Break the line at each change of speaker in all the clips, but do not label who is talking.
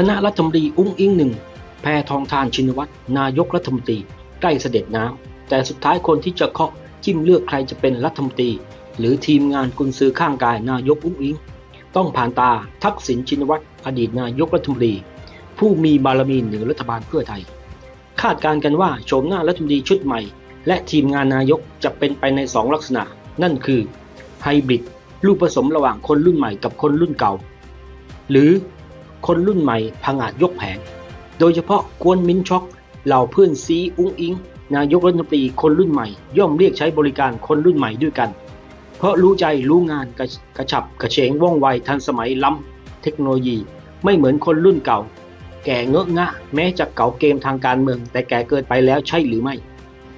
คณะรัฐมนตรีอุ้งอิงหนึ่งแพทองทานชินวัตรนายกรัฐมนตรีใกล้เสด็จน้ำแต่สุดท้ายคนที่จะเคาะจิ้มเลือกใครจะเป็นรัฐมนตรี หรือทีมงานกุนซือข้างกายนายกอุ้งอิง ต้องผ่านตาทักษิณชินวัตรอดีตนายกรัฐมนตรี ผู้มีบารมีเหนือรัฐบาลเพื่อไทย คาดการกันว่าโฉมหน้ารัฐมนตรีชุดใหม่ และทีมงานนายกจะเป็นไปในสองลักษณะ นั่นคือไฮบริดลูกผสมระหว่างคนรุ่นใหม่กับคนรุ่นเก่า หรือ คนรุ่นใหม่พังอาจยกแผง โดยเฉพาะกวนมินช็อก เหล่าเพื่อนซีอุ้งอิง นายกรัฐมนตรีคนรุ่นใหม่ ย่อมเรียกใช้บริการคนรุ่นใหม่ด้วยกัน เพราะรู้ใจรู้งานกระกระฉับกระเฉงว่องไวทันสมัยล้ำเทคโนโลยีไม่เหมือนคนรุ่นเก่า แก่เงอะงะ แม้จะเก่าเกมทางการเมือง แต่แก่เกินไปแล้วใช่หรือไม่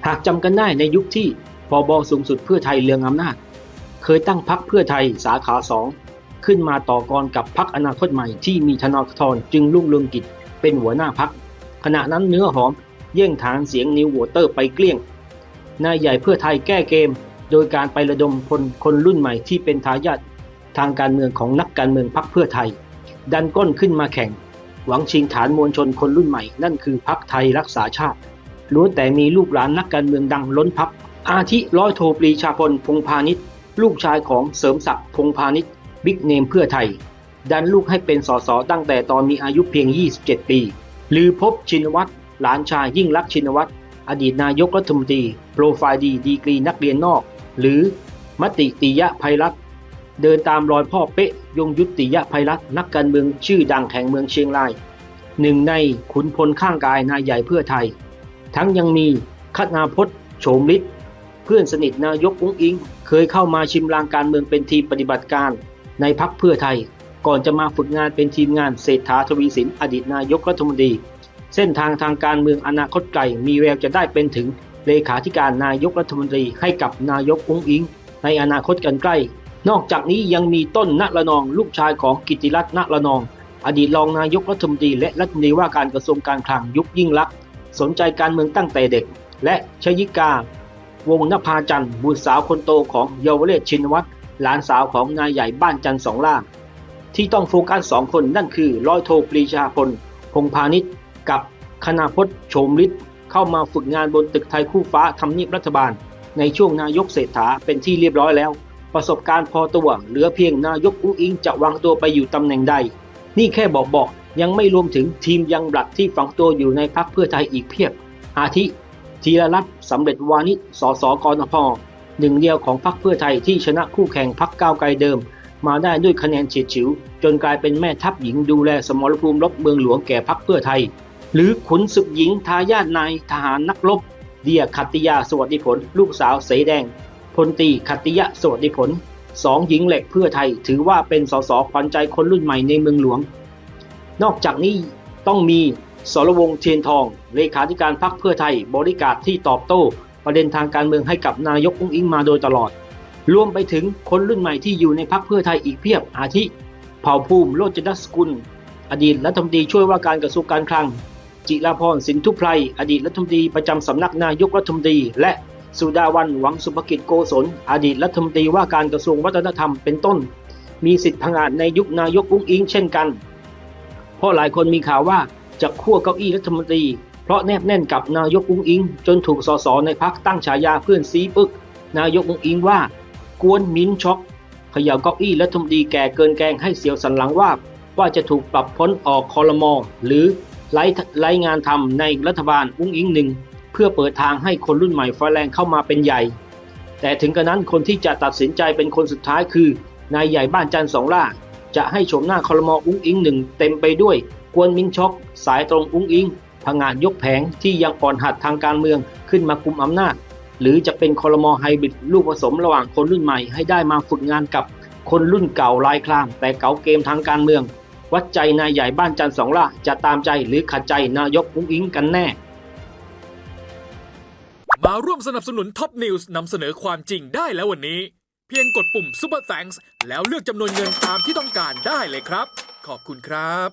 หากจำกันได้ในยุคที่พบสูงสุดเพื่อไทยเรืองอำนาจ เคยตั้งพักเพื่อไทยสาขาสอง ขึ้นมาต่อกรกับพักอนาคตใหม่ที่มีธนาธรจึงรุ่งเรืองกิจเป็นหัวหน้าพัก ขณะนั้นเนื้อหอมเย่งฐานเสียงนิวโวเตอร์ไปเกลี้ยง นายใหญ่เพื่อไทยแก้เกม โดยการไประดมพลคนรุ่นใหม่ที่เป็นทายาททางการเมืองของนักการเมืองพักเพื่อไทย ดันก้นขึ้นมาแข่ง หวังชิงฐานมวลชนคนรุ่นใหม่ นั่นคือพักไทยรักษาชาติล้วนแต่มีลูกหลานนักการเมืองดังล้นพักอาทิร้อยโทปรีชาพลพงพาณิชย์ลูกชายของเสริมศักดิ์พงพาณิชย์ บิ๊กเนมเพื่อไทย ดันลูกให้เป็นสสตั้งแต่ตอนมีอายุเพียง 27 ปี หรือพบชินวัตรหลานชายยิ่งรักชินวัตรอดีตนายกรัฐมนตรีโปรไฟล์ดีดีกรีนักเรียนนอก หรือมติติยะภัยรัตน์เดินตามรอยพ่อเป๊ะยงยุติยะภัยรัตน์นักการเมืองชื่อดังแห่งเมืองเชียงรายหนึ่งในขุนพลข้างกายนายใหญ่เพื่อไทย ทั้งยังมีคณาพจน์โฉมฤทธิ์เพื่อนสนิทนายกอุ้งอิง เคยเข้ามาชิมลางการเมืองเป็นทีมปฏิบัติการ ในพักเพื่อไทย ก่อนจะมาฝึกงานเป็นทีมงานเศรษฐาทวีสินอดีตนายกรัฐมนตรี เส้นทางทางการเมืองอนาคตไกลมีแววจะได้เป็นถึงเลขาธิการนายกรัฐมนตรีให้กับนายกอุ้งอิง ในอนาคตกันใกล้ นอกจากนี้ยังมีต้นณละนองลูกชายของกิติรัตน์ณละนอง อดีตรองนายกรัฐมนตรีและรัฐมนตรีว่าการกระทรวงการคลังยุคยิ่งลักษณ์สนใจการเมืองตั้งแต่เด็ก และชยิกา วงนภาจันทร์บุตรสาวคนโตของเยาวเรศชินวัตร หลานสาวของนายใหญ่บ้านจันทร์สองล่างที่ต้องโฟกัสสองคนนั่นคือร้อยโทปรีชาพล พงพาณิชย์กับคณาพจน์โฉมฤทธิ์เข้ามาฝึกงานบนตึกไทยคู่ฟ้าทำเนียบรัฐบาล ในช่วงนายกเศรษฐาเป็นที่เรียบร้อยแล้ว ประสบการณ์พอตัวเหลือเพียงนายกอุ้งอิงจะวางตัวไปอยู่ตำแหน่งใด นี่แค่บอกบอกยังไม่รวมถึงทีมยังบลัดที่ฝังตัวอยู่ในพักเพื่อไทยอีกเพียบ อาทิ ธีรรัตน์สำเร็จวานิชสสกนพ หนึ่งเดียวของพรรคเพื่อไทยที่ชนะคู่แข่งพรรคก้าวไกลเดิม มาได้ด้วยคะแนนเฉียดฉิว จนกลายเป็นแม่ทัพหญิงดูแลสมรภูมิรบเมืองหลวงแก่พรรคเพื่อไทย หรือขุนศึกหญิงทายาทนายทหารนักรบ เดียขัตติยาสวัสดิผล ลูกสาวเสแดงพลตีขัตติยะสวัสดิผลสองหญิงเหล็กเพื่อไทยถือว่าเป็นสสขวัญใจคนรุ่นใหม่ในเมืองหลวง นอกจากนี้ต้องมีสรวงเทียนทอง เลขาธิการพรรคเพื่อไทยบริการที่ตอบโต้ ประเด็นทางการเมืองให้กับนายกอุ้งอิงมาโดยตลอด รวมไปถึงคนรุ่นใหม่ที่อยู่ในพรรคเพื่อไทยอีกเพียบอาทิ เผ่าภูมิโรจนสกุล อดีตรัฐมนตรีช่วยว่าการกระทรวงการคลัง จิราพรสินทุพไพรอดีตรัฐมนตรีประจำสำนักนายกรัฐมนตรี และสุดาวันหวังสุภกิจโกศล อดีตรัฐมนตรีว่าการกระทรวงวัฒนธรรมเป็นต้น มีสิทธิ์พังอาจในยุคนายกอุ้งอิงเช่นกัน เพราะหลายคนมีข่าวว่าจะขั้วเก้าอี้รัฐมนตรี เพราะแนบแน่นกับนายกอุ้งอิง จนถูกสสในพักตั้งฉายาเพื่อนซีปึก นายกอุ้งอิงว่า กวนมิ้นช็อกเขย่าเก้าอี้รัฐมนตรีแก่เกินแกงให้เสียวสันหลังว่า ว่าจะถูกปรับพ้นออกคอรมอหรือไล่ไล่งานทำในรัฐบาลอุ้งอิงหนึ่งเพื่อเปิดทางให้คนรุ่นใหม่ไฟแรงเข้ามาเป็นใหญ่ แต่ถึงกระนั้นคนที่จะตัดสินใจเป็นคนสุดท้ายคือนายใหญ่บ้านจันทร์สองล่า จะให้โฉมหน้าคอรมออุ้งอิงหนึ่งเต็มไปด้วย กวนมินช็อก สายตรงอุ้งอิง พงาดยกแผงที่ยังอ่อนหัดทางการเมืองขึ้นมากุมอำนาจ หรือจะเป็นคอรมอไฮบริดลูกผสมระหว่างคนรุ่นใหม่ให้ได้มาฝึกงานกับคนรุ่นเก่าลายคลามแต่เก่าเกมทางการเมือง วัดใจนายใหญ่บ้านจันทร์สองล่าจะตามใจหรือขัดใจนายกอุ้งอิงกันแน่
มาร่วมสนับสนุนท็อปนิวส์นำเสนอความจริงได้แล้ววันนี้ เพียงกดปุ่ม Super Thanks แล้วเลือกจำนวนเงินตามที่ต้องการได้เลยครับ ขอบคุณครับ